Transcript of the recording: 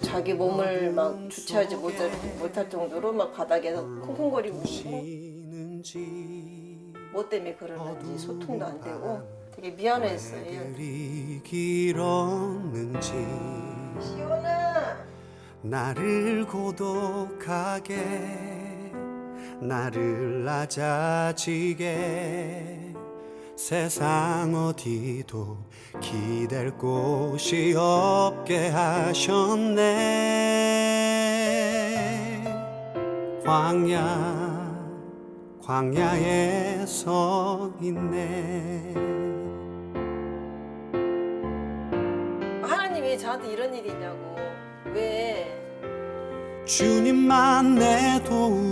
자기 몸을 막 주체하지 못할, 못할 정도로 막 바닥에서 쿵쿵거리고 뭐 때문에 그러는지 소통도 안 되고 되게 미안했어요. 길었는지 시원아 나를 고독하게 나를 낮아지게 세상 어디도 기댈 곳이 없게 하셨네. 광야 광야에 서 있네. 하나님 왜 저한테 이런 일이 있냐고. 왜? 주님만 내 되시고